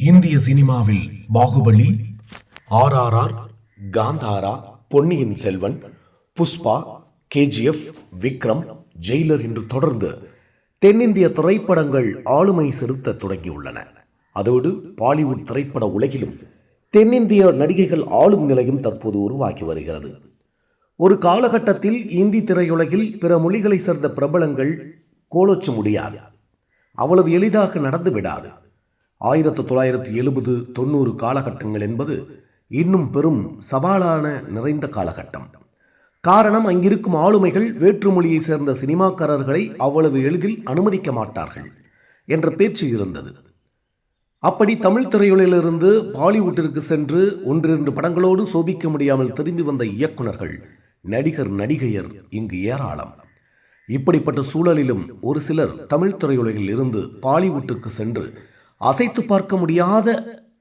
இந்திய சினிமாவில் Baahubali RRR Kantara Ponniyin Selvan Pushpa KGF Vikram Jailer என்று தொடர்ந்து தென்னிந்திய திரைப்படங்கள் ஆளுமை செலுத்த தொடங்கியுள்ளன. அதோடு பாலிவுட் திரைப்பட உலகிலும் தென்னிந்திய நடிகைகள் ஆளும் நிலையும் தற்போது உருவாகி வருகிறது. ஒரு காலகட்டத்தில் இந்தி திரையுலகில் பிற மொழிகளை சேர்ந்த பிரபலங்கள் கோலோச்ச முடியாது. அவ்வளவு எளிதாக நடந்து விடாது ஆயிரத்து தொள்ளாயிரத்தி எழுபது தொண்ணூறு காலகட்டங்கள் என்பது இன்னும் பெரும் சவாலான நிறைந்த காலகட்டம். காரணம் அங்கிருக்கும் ஆளுமைகள் வேற்று மொழியை சேர்ந்த சினிமாக்காரர்களை அவ்வளவு எளிதில் அனுமதிக்க மாட்டார்கள் என்ற பேச்சு இருந்தது. அப்படி தமிழ் திரையுலகிலிருந்து பாலிவுட்டிற்கு சென்று ஒன்றிரண்டு படங்களோடு சோபிக்க முடியாமல் திரும்பி வந்த இயக்குனர்கள் நடிகர் நடிகையர் இங்கு ஏராளம். இப்படிப்பட்ட சூழலிலும் ஒரு சிலர் தமிழ் திரையுலகில் இருந்து பாலிவுட்டுக்கு சென்று அசைத்து பார்க்க முடியாத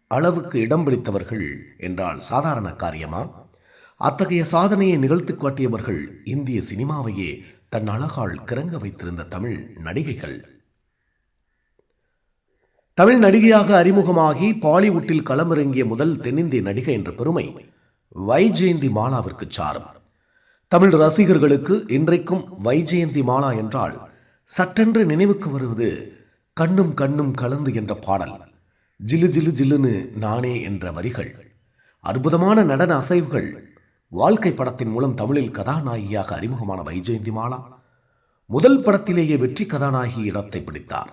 அளவுக்கு இடம் பிடித்தவர்கள் என்றால் சாதாரண காரியமா? அத்தகைய சாதனையை நிகழ்த்தி காட்டியவர்கள் இந்திய சினிமாவையே தன் அழகால் கிறங்க வைத்திருந்த தமிழ் நடிகைகள். தமிழ் நடிகையாக அறிமுகமாகி பாலிவுட்டில் களமிறங்கிய முதல் தென்னிந்திய நடிகை என்ற பெருமை வைஜெயந்தி மாலாவிற்கு சாரும். தமிழ் ரசிகர்களுக்கு இன்றைக்கும் வைஜெயந்தி மாலா என்றால் சட்டென்று நினைவுக்கு வருவது கண்ணும் கண்ணும் கலந்து என்ற பாடல். ஜிலு ஜிலு ஜிலுன்னு நானே என்ற வரிகள். அற்புதமான நடன அசைவுகள். வாழ்க்கை படத்தின் மூலம் தமிழில் கதாநாயகியாக அறிமுகமான வைஜெயந்தி மாலா. முதல் படத்திலேயே வெற்றி கதாநாயகி இடத்தை பிடித்தார்.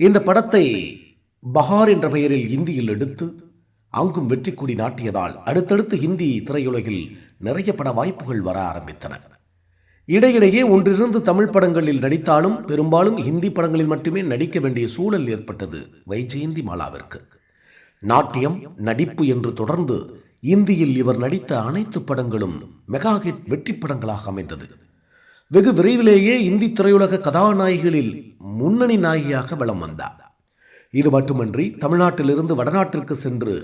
இந்த படத்தை பஹார் என்ற பெயரில் இந்தியில் எடுத்து அங்கும் வெற்றி கொடி நாட்டியதால் அடுத்தடுத்து ஹிந்தி திரையுலகில் நிறைய பட வாய்ப்புகள் வர ஆரம்பித்தன. இடையிடையே ஒன்றிருந்து தமிழ் படங்களில் நடித்தாலும் பெரும்பாலும் ஹிந்தி படங்களில் மட்டுமே நடிக்க வேண்டிய சூழல் ஏற்பட்டது வைஜெயந்தி மாலாவிற்கு. நாட்டியம் நடிப்பு என்று தொடர்ந்து இந்தியில் இவர் நடித்த அனைத்து படங்களும் மெகா ஹிட் வெற்றி படங்களாக அமைந்தது. வெகு விரைவிலேயே இந்தி திரையுலக கதாநாயகிகளில் முன்னணி நாயகியாக வலம் வந்தார். இது மட்டுமன்றி தமிழ்நாட்டிலிருந்து வடநாட்டிற்கு சென்று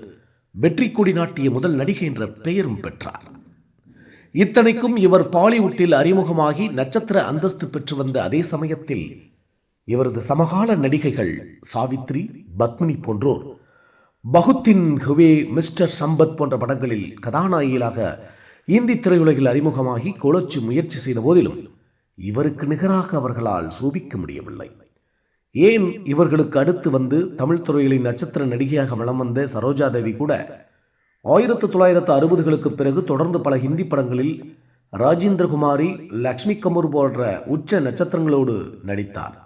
வெற்றி கொடி நாட்டிய முதல் நடிகை என்ற பெயரும் பெற்றார். இத்தனைக்கும் இவர் பாலிவுட்டில் அறிமுகமாகி நட்சத்திர அந்தஸ்து பெற்று வந்த அதே சமயத்தில் இவரது சமகால நடிகைகள் சாவித்ரி பத்மினி போன்றோர். பகுத்தின் ஹுவே மிஸ்டர் சம்பத் போன்ற படங்களில் கதாநாயகியாக இந்தி திரையுலகில் அறிமுகமாகி கோலோச்சி முயற்சி செய்த போதிலும் இவருக்கு நிகராக அவர்களால் சூபிக்க முடியவில்லை. ஏன் இவர்களுக்கு அடுத்து வந்து தமிழ் துறையிலின் நட்சத்திர நடிகையாக வளம் வந்த சரோஜாதேவி கூட ஆயிரத்து தொள்ளாயிரத்து அறுபதுகளுக்கு பிறகு தொடர்ந்து பல ஹிந்தி படங்களில் ராஜேந்திரகுமாரி லக்ஷ்மி கபூர் போன்ற உச்ச நட்சத்திரங்களோடு நடித்தார்.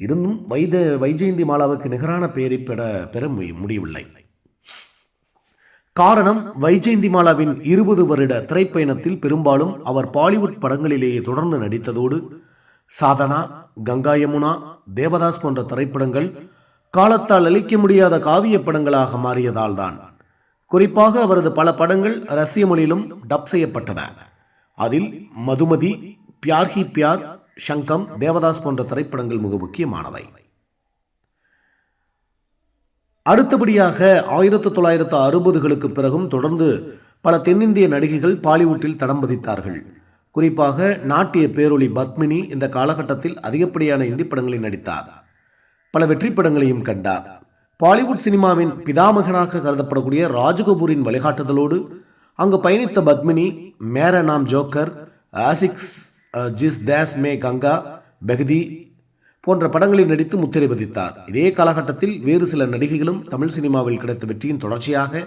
இருந்தும் வைத வைஜெயந்தி மாலாவுக்கு நிகரான பெயரை பெற பெற முடியவில்லை. காரணம் வைஜெயந்தி மாலாவின் இருபது வருட திரைப்பயணத்தில் பெரும்பாலும் அவர் பாலிவுட் படங்களிலேயே தொடர்ந்து நடித்ததோடு சாதனா கங்கா யமுனா தேவதாஸ் போன்ற திரைப்படங்கள் காலத்தால் அழிக்க முடியாத காவிய படங்களாக மாறியதால் தான் குறிப்பாக அவரது பல படங்கள் ரஷ்ய மொழியிலும் டப் செய்யப்பட்டன. அதில் மதுமதி பியார் ஹி பியார் சங்கம் தேவதாஸ் போன்ற திரைப்படங்கள் மிக முக்கியமானவை. அடுத்தபடியாக ஆயிரத்து தொள்ளாயிரத்து அறுபதுகளுக்கு பிறகும் தொடர்ந்து பல தென்னிந்திய நடிகைகள் பாலிவுட்டில் தடம் பதித்தார்கள். குறிப்பாக நாட்டிய பேரொளி பத்மினி இந்த காலகட்டத்தில் அதிகப்படியான இந்தி படங்களில் நடித்தார். பல வெற்றி படங்களையும் கண்டார். பாலிவுட் சினிமாவின் பிதாமகனாக கருதப்படக்கூடிய ராஜகபூரின் வழிகாட்டுதலோடு அங்கு பயணித்த பத்மினி மேர நாம் ஜோக்கர் ஆசிக்ஸ் ஜிஸ் தேஸ் மே கங்கா பெகதி போன்ற படங்களில் நடித்து முத்திரை பதித்தார். இதே காலகட்டத்தில் வேறு சில நடிகைகளும் தமிழ் சினிமாவில் கிடைத்த வெற்றியின் தொடர்ச்சியாக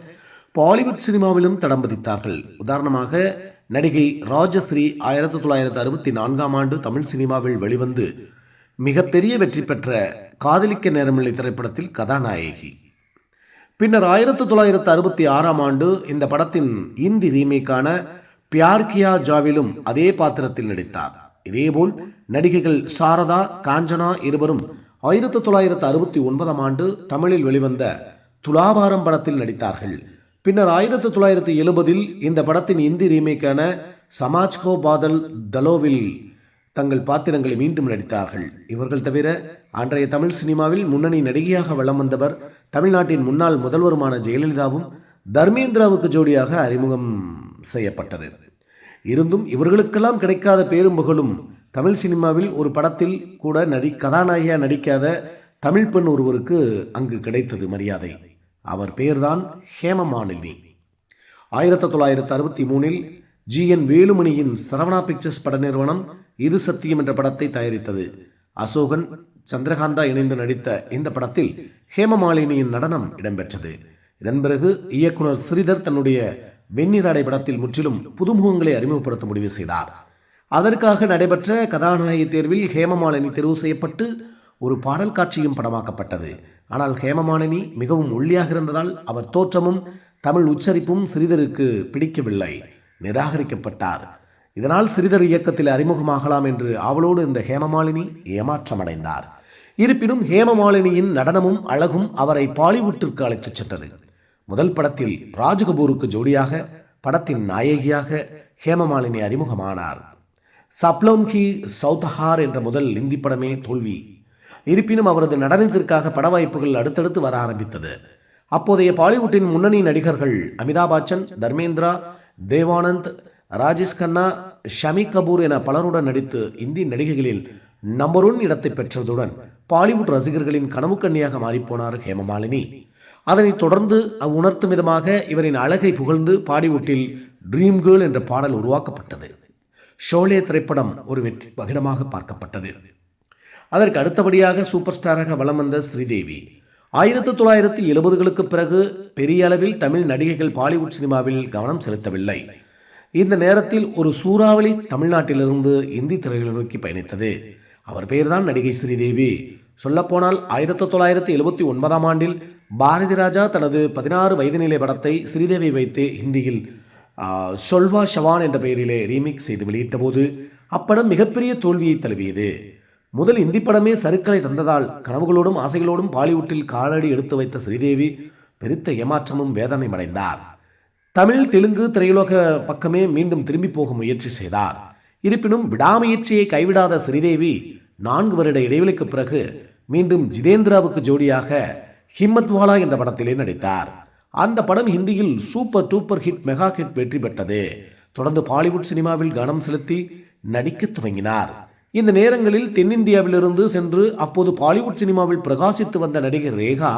பாலிவுட் சினிமாவிலும் தடம் பதித்தார்கள். உதாரணமாக நடிகை ராஜஸ்ரீ ஆயிரத்தி தொள்ளாயிரத்து அறுபத்தி நான்காம் ஆண்டு தமிழ் சினிமாவில் வெளிவந்து மிகப்பெரிய வெற்றி பெற்ற காதலிக்க நேரமில்லை திரைப்படத்தில் கதாநாயகி. பின்னர் ஆயிரத்தி தொள்ளாயிரத்து அறுபத்தி ஆறாம் ஆண்டு இந்த படத்தின் இந்தி ரீமேக்கான பியார் கியா ஜாவிலும் அதே பாத்திரத்தில் நடித்தார். இதேபோல் நடிகைகள் சாரதா காஞ்சனா இருவரும் ஆயிரத்தி தொள்ளாயிரத்து அறுபத்தி ஒன்பதாம் ஆண்டு தமிழில் வெளிவந்த துலாபாரம் படத்தில் நடித்தார்கள். பின்னர் ஆயிரத்தி தொள்ளாயிரத்தி எழுபதில் இந்த படத்தின் இந்தி ரீமேக்கான சமாஜ் கோ பாதல் தலோவில் தங்கள் பாத்திரங்களை மீண்டும் நடித்தார்கள். இவர்கள் தவிர அன்றைய தமிழ் சினிமாவில் முன்னணி நடிகையாக வலம் வந்தவர் தமிழ்நாட்டின் முன்னாள் முதல்வருமான ஜெயலலிதாவும் தர்மேந்திராவுக்கு ஜோடியாக அறிமுகம் செய்யப்பட்டது. இருந்தும் இவர்களுக்கெல்லாம் கிடைக்காத பேரும் புகழும் தமிழ் சினிமாவில் ஒரு படத்தில் கூட நடி கதாநாயகியாக நடிக்காத தமிழ் பெண் ஒருவருக்கு அங்கு கிடைத்தது மரியாதை. அவர் பெயர்தான் ஹேமமாலினி. ஆயிரத்தி தொள்ளாயிரத்து அறுபத்தி மூணில் ஜி என் வேலுமணியின் சரவணா பிக்சர்ஸ் பட நிறுவனம் இது சத்தியம் என்ற படத்தை தயாரித்தது. அசோகன் சந்திரகாந்தா இணைந்து நடித்த இந்த படத்தில் ஹேமமாலினியின் நடனம் இடம்பெற்றது. இதன் பிறகு இயக்குனர் ஸ்ரீதர் தன்னுடைய வெண்ணிராடை படத்தில் முற்றிலும் புதுமுகங்களை அறிமுகப்படுத்த முடிவு செய்தார். அதற்காக நடைபெற்ற கதாநாயகி தேர்வில் ஹேமமாலினி தெரிவு செய்யப்பட்டு ஒரு பாடல் காட்சியும் படமாக்கப்பட்டது. ஆனால் ஹேமமாலினி மிகவும் ஒல்லியாக இருந்ததால் அவர் தோற்றமும் தமிழ் உச்சரிப்பும் ஸ்ரீதருக்கு பிடிக்கவில்லை. நிராகரிக்கப்பட்டார். இதனால் சிறிதர் இயக்கத்தில் அறிமுகமாகலாம் என்று அவளோடு இந்த ஹேமமாலினி ஏமாற்றமடைந்தார். இருப்பினும் ஹேமமாலினியின் நடனமும் அழகும் அவரை பாலிவுட்டிற்கு அழைத்துச் சென்றது. முதல் படத்தில் ராஜ்கபூருக்கு ஜோடியாக படத்தின் நாயகியாக ஹேமமாலினி அறிமுகமானார். சப்லோம் கி சௌதஹார் என்ற முதல் இந்தி படமே தோல்வி. இருப்பினும் அவரது நடனத்திற்காக பட வாய்ப்புகள் அடுத்தடுத்து வர ஆரம்பித்தது. அப்போதைய பாலிவுட்டின் முன்னணி நடிகர்கள் அமிதாப் பச்சன் தர்மேந்திரா தேவானந்த் ராஜேஷ் கண்ணா ஷமி கபூர் என பலருடன் நடித்து இந்தி நடிகைகளில் நம்பர் ஒன் இடத்தை பெற்றதுடன் பாலிவுட் ரசிகர்களின் கனவு கண்ணியாக மாறிப்போனார் ஹேமமாலினி. அதனைத் தொடர்ந்து உணர்த்தும் விதமாக இவரின் அழகை புகழ்ந்து பாலிவுட்டில் ட்ரீம் கேர்ள் என்ற பாடல் உருவாக்கப்பட்டது. ஷோலே திரைப்படம் ஒரு வெற்றி பகிடமாக பார்க்கப்பட்டது. அதற்கு அடுத்தபடியாக சூப்பர் ஸ்டாராக வலம் வந்த ஸ்ரீதேவி ஆயிரத்தி தொள்ளாயிரத்தி எழுபதுகளுக்கு பிறகு பெரிய அளவில் தமிழ் நடிகைகள் பாலிவுட் சினிமாவில் கவனம் செலுத்தவில்லை. இந்த நேரத்தில் ஒரு சூறாவளி தமிழ்நாட்டிலிருந்து இந்தி திரைகளை நோக்கி பயணித்தது. அவர் பெயர்தான் நடிகை ஸ்ரீதேவி. சொல்லப்போனால் ஆயிரத்தி தொள்ளாயிரத்தி எழுபத்தி ஒன்பதாம் ஆண்டில் பாரதி ராஜா தனது பதினாறு வயது நிலை படத்தை ஸ்ரீதேவி வைத்து ஹிந்தியில் சொல்வா ஷவான் என்ற பெயரிலே ரீமிக் செய்து வெளியிட்டபோது அப்படம் மிகப்பெரிய தோல்வியை தழுவியது. முதல் இந்தி படமே சருக்களை தந்ததால் கனவுகளோடும் ஆசைகளோடும் பாலிவுட்டில் காலடி எடுத்து வைத்த ஸ்ரீதேவி பெருத்த ஏமாற்றமும் வேதனை அடைந்தார் தமிழ் தெலுங்கு திரையுலக பக்கமே மீண்டும் திரும்பி போக முயற்சி செய்தார். இருப்பினும் விடாமுயற்சியை கைவிடாத ஸ்ரீதேவி நான்கு வருட இடைவெளிக்கு பிறகு மீண்டும் ஜிதேந்திராவுக்கு ஜோடியாக ஹிம்மத்வாலா என்ற படத்திலே நடித்தார். அந்த படம் ஹிந்தியில் super duper hit mega hit வெற்றி பெற்றது. தொடர்ந்து பாலிவுட் சினிமாவில் கவனம் செலுத்தி நடிக்கத் துவங்கினார். இந்த நேரங்களில் தென்னிந்தியாவிலிருந்து சென்று அப்போது பாலிவுட் சினிமாவில் பிரகாசித்து வந்த நடிகர் ரேகா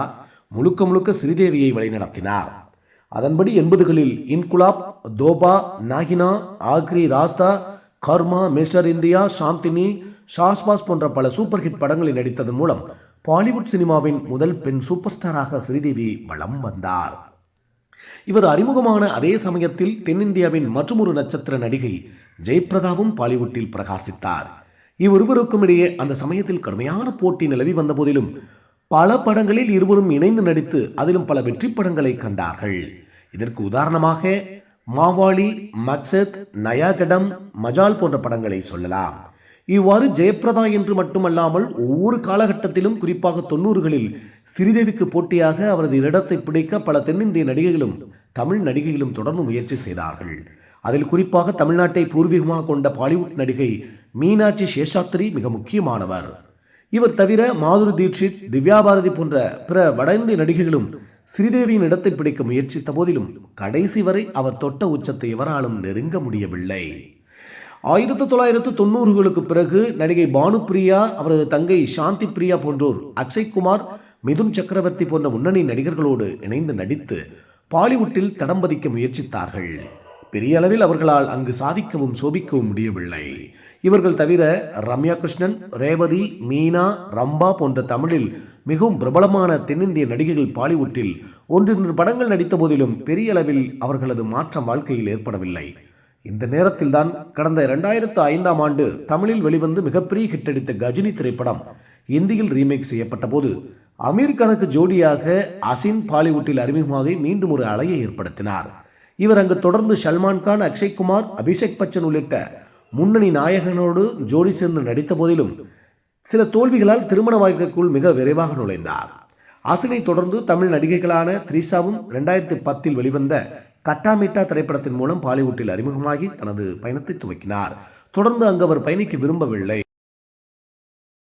முழுக்க முழுக்க ஸ்ரீதேவியை வழிநடத்தினார். அதன்படி எண்பதுகளில் இன்குலாப் தோபா நாகினா ஆக்ரி ராஸ்தா கர்மா மிஸ்டர் இந்தியா சாந்தினி ஷாஸ்பாஸ் போன்ற பல சூப்பர் ஹிட் படங்களில் நடித்ததன் மூலம் பாலிவுட் சினிமாவின் முதல் பெண் சூப்பர் ஸ்டாராக ஸ்ரீதேவி வலம் வந்தார். இவர் அறிமுகமான அதே சமயத்தில் தென்னிந்தியாவின் மற்றொரு நட்சத்திர நடிகை ஜெயபிரதாவும் பாலிவுட்டில் பிரகாசித்தார். இவ்விருவருக்கும் இடையே அந்த சமயத்தில் கடுமையான போட்டி நிலவி வந்த போதிலும் பல படங்களில் இருவரும் இணைந்து நடித்து அதிலும் பல வெற்றி படங்களை கண்டார்கள். இதற்கு உதாரணமாக மாவாளி மக்சத் நயாகடம் மஜால் போன்ற படங்களை சொல்லலாம். இவ்வாறு ஜெயபிரதா என்று மட்டுமல்லாமல் ஒவ்வொரு காலகட்டத்திலும் குறிப்பாக தொண்ணூறுகளில் ஸ்ரீதேவிக்கு போட்டியாக அவரது இடத்தை பிடிக்க பல தென்னிந்திய நடிகைகளும் தமிழ் நடிகைகளும் தொடர்ந்து முயற்சி செய்தார்கள். அதில் குறிப்பாக தமிழ்நாட்டை பூர்வீகமாக கொண்ட பாலிவுட் நடிகை மீனாட்சி சேஷாத்ரி மிக முக்கியமானவர். இவர் தவிர மாதுரி தீட்சித் திவ்யா பாரதி போன்ற பிற வட இந்திய நடிகைகளும் ஸ்ரீதேவியின் இடத்தை பிடிக்க முயற்சித்த போதிலும் கடைசி வரை அவர் தொட்ட உச்சத்தை எவராலும் நெருங்க முடியவில்லை. ஆயிரத்தி தொள்ளாயிரத்து தொண்ணூறுகளுக்கு பிறகு நடிகை பானுப்பிரியா அவரது தங்கை சாந்தி பிரியா போன்றோர் அக்ஷய்குமார் மிதுன் சக்கரவர்த்தி போன்ற முன்னணி நடிகர்களோடு இணைந்து நடித்து பாலிவுட்டில் தடம் பதிக்க முயற்சித்தார்கள். பெரிய அளவில் அவர்களால் அங்கு சாதிக்கவும் சோபிக்கவும் முடியவில்லை. இவர்கள் தவிர ரம்யா கிருஷ்ணன் ரேவதி மீனா ரம்பா போன்ற தமிழில் மிகவும் பிரபலமான தென்னிந்திய நடிகைகள் பாலிவுட்டில் ஒன்றிரண்டு படங்கள் நடித்த போதிலும் பெரிய அளவில் அவர்களது மாற்றம் வாழ்க்கையில் ஏற்படவில்லை. இந்த நேரத்தில்தான் கடந்த இரண்டாயிரத்து ஐந்தாம் ஆண்டு தமிழில் வெளிவந்து மிகப்பெரிய ஹிட் அடித்த கஜினி திரைப்படம் இந்தியில் ரீமேக் செய்யப்பட்ட போது அமீர் கணக்கு ஜோடியாக அசின் பாலிவுட்டில் அறிமுகமாகி மீண்டும் ஒரு அலையை ஏற்படுத்தினார். இவர் அங்கு தொடர்ந்து சல்மான் கான் அக்ஷய்குமார் அபிஷேக் பச்சன் உள்ளிட்ட முன்னணி நாயகனோடு ஜோடி சேர்ந்து நடித்த போதிலும் சில தோல்விகளால் திருமண வாழ்க்கைக்குள் மிக விரைவாக நுழைந்தார். அசனை தொடர்ந்து தமிழ் நடிகைகளான த்ரிஷாவும் ரெண்டாயிரத்தி பத்தில் வெளிவந்த கட்டாமிட்டா திரைப்படத்தின் மூலம் பாலிவுட்டில் அறிமுகமாகி தனது பயணத்தை துவக்கினார். தொடர்ந்து அங்கு அவர் பயணிக்க விரும்பவில்லை.